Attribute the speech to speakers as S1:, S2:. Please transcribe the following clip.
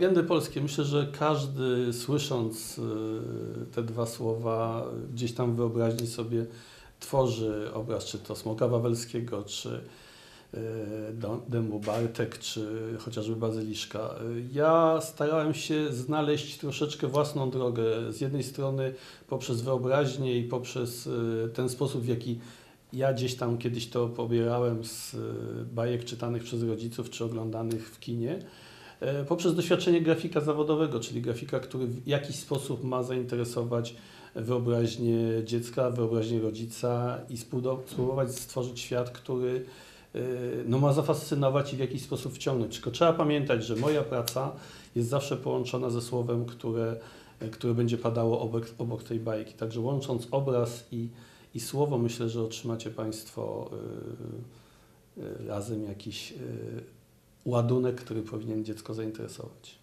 S1: Legendy polskie. Myślę, że każdy słysząc y, te dwa słowa gdzieś tam wyobraźni sobie tworzy obraz, czy to Smoka Wawelskiego, czy y, Dębu Bartek, czy chociażby Bazyliszka. Ja starałem się znaleźć troszeczkę własną drogę. Z jednej strony poprzez wyobraźnię i poprzez y, ten sposób, w jaki ja gdzieś tam kiedyś to pobierałem z bajek czytanych przez rodziców, czy oglądanych w kinie. E, poprzez doświadczenie grafika zawodowego, czyli grafika, który w jakiś sposób ma zainteresować wyobraźnię dziecka, wyobraźnię rodzica i spróbować stworzyć świat, który e, no, ma zafascynować i w jakiś sposób wciągnąć. Tylko trzeba pamiętać, że moja praca jest zawsze połączona ze słowem, które, e, które będzie padało obok, obok tej bajki. Także łącząc obraz i, i słowo, myślę, że otrzymacie Państwo e, e, razem jakiś e, ładunek, który powinien dziecko zainteresować.